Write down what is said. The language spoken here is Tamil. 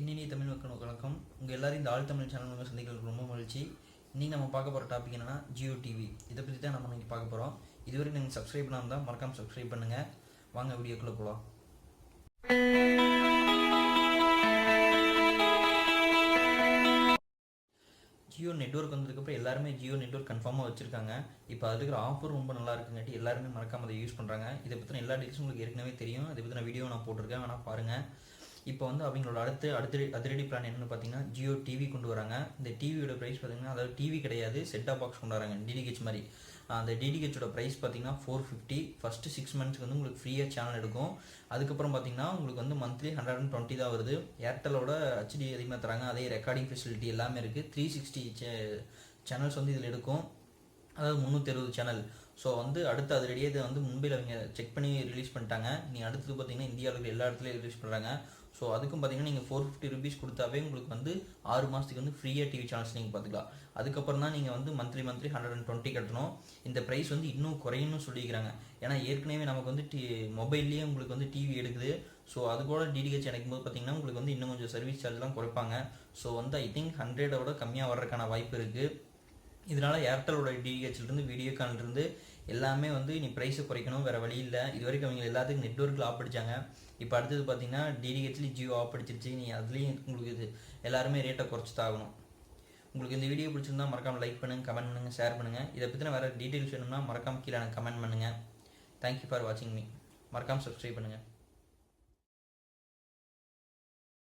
இன்னினி தமிழ் மக்கள் வணக்கம். உங்கள் எல்லாரும் இந்த ஆள் தமிழ் சேனல் மூலமாக சந்திக்கிறது ரொம்ப மகிழ்ச்சி. இன்றைக்கி நம்ம பார்க்க போகிற டாபிக் என்னன்னா ஜியோ டிவி இதை பற்றி தான் நம்ம இன்னைக்கு பார்க்க போகிறோம் இதுவரைக்கும் நீங்கள் சப்ஸ்கிரைப் பண்ணாமல் தான் மறக்காமல் சப்ஸ்கிரைப் பண்ணுங்கள் வாங்க வீடியோக்குள்ளே போகலாம் ஜியோ நெட்ஒர்க் வந்ததுக்கப்புறம் எல்லாருமே ஜியோ நெட்ஒர்க் கன்ஃபார்மாக வச்சுருக்காங்க. இப்போ அது இருக்கிற ஆஃபர் ரொம்ப நல்லா இருக்குங்காட்டி எல்லாருமே மறக்காமல் அதை யூஸ் பண்ணுறாங்க இதை பற்றின எல்லா டீட்டெயில்ஸும் உங்களுக்கு ஏற்கனவே தெரியும். இதை பற்றின வீடியோ நான் போட்டிருக்கேன். வேணால் பாருங்கள் இப்போ வந்து அவங்களோட அடுத்து அடுத்த அதிரடி பிளான் என்னென்னு பார்த்தீங்கன்னா ஜியோ டிவி கொண்டு வராங்க. இந்த டிவியோட ப்ரைஸ் பார்த்தீங்கன்னா அதாவது டிவி கிடையாது செட்டாப் பாக்ஸ் கொண்டு வராங்க டிடிஹெச் மாதிரி. அந்த டிடிஹெச்சோட ப்ரைஸ் பார்த்தீங்கன்னா ஃபோர் ஃபிஃப்டி ஃபஸ்ட்டு சிக்ஸ் மந்த்ஸ்க்கு வந்து உங்களுக்கு ஃப்ரீயாக சேனல் எடுக்கும். அதுக்கப்புறம் பார்த்தீங்கன்னா உங்களுக்கு வந்து மந்த்லி ஹண்ட்ரட் அண்ட் டுவெண்ட்டி தான் வருது. ஏர்டெலோட ஹெச்டி அதிகமாக தராங்க. அதே ரெக்கார்டிங் ஃபெசிலிட்டி எல்லாமே இருக்குது த்ரீ சிக்ஸ்டி சேனல்ஸ் வந்து இதில் எடுக்கும். அதாவது முந்நூற்றி அறுபது சேனல் ஸோ வந்து அடுத்து அதிரடியே இதை வந்து மும்பையில் அவங்க செக் பண்ணி ரிலீஸ் பண்ணிட்டாங்க. நீ அடுத்தது பார்த்தீங்கன்னா இந்தியாவில் இருக்கிற எல்லா இடத்துலையும் ரிலீஸ் பண்ணுறாங்க ஸோ அதுக்கும் பார்த்தீங்கன்னா நீங்கள் ஃபோர் ஃபிஃப்டி ருபீஸ் கொடுத்தாவே உங்களுக்கு வந்து ஆறு மாதத்துக்கு வந்து ஃப்ரீயாக டிவி சேனல்ஸ் நீங்கள் பார்த்துக்கலாம் அதுக்கப்புறம் தான் நீங்கள் வந்து monthly monthly hundred and twenty கட்டணும். இந்த ப்ரைஸ் வந்து இன்னும் குறையும்னு சொல்லிக்கிறாங்க. ஏன்னா ஏற்கனவே நமக்கு வந்து டி மொபைல்லேயே உங்களுக்கு வந்து டிவி எடுக்குது. ஸோ அது கூட டிடிஹெச் இணைக்கும் போது பார்த்தீங்கன்னா உங்களுக்கு வந்து இன்னும் கொஞ்சம் சர்வீஸ் சார்ஜ்லாம் குறைப்பாங்க. ஸோ வந்து ஐ திங்க் ஹண்ட்ரடோட கம்மியாக வர்றதுக்கான வாய்ப்பு இருக்குது இதனால் ஏர்டெலோட டிஹெச்லேருந்து வீடியோகான்லேருந்து எல்லாமே வந்து நீ ப்ரைஸை குறைக்கணும் வேறு வழி இல்லை. இது வரைக்கும் அவங்க எல்லாத்துக்கும் நெட்ஒர்க்கில் ஆப் அடித்தாங்க இப்போ அடுத்தது பார்த்தீங்கன்னா டிடிஹெச்லேயும் ஜியோ ஆப் அடிச்சிருச்சு. நீ அதுலேயும் உங்களுக்கு இது எல்லாருமே ரேட்டை குறைச்சி தாகணும் உங்களுக்கு இந்த வீடியோ பிடிச்சிருந்தா மறக்காமல் லைக் பண்ணுங்கள் கமெண்ட் பண்ணுங்கள் ஷேர் பண்ணுங்கள் இதை பற்றின வேறு டீட்டெயில்ஸ் வேணும்னா மறக்காமல் கீழே எனக்கு கமெண்ட் பண்ணுங்கள் தேங்க்யூ ஃபார் வாட்சிங் மீ மறக்காமல் சப்ஸ்கிரைப் பண்ணுங்கள்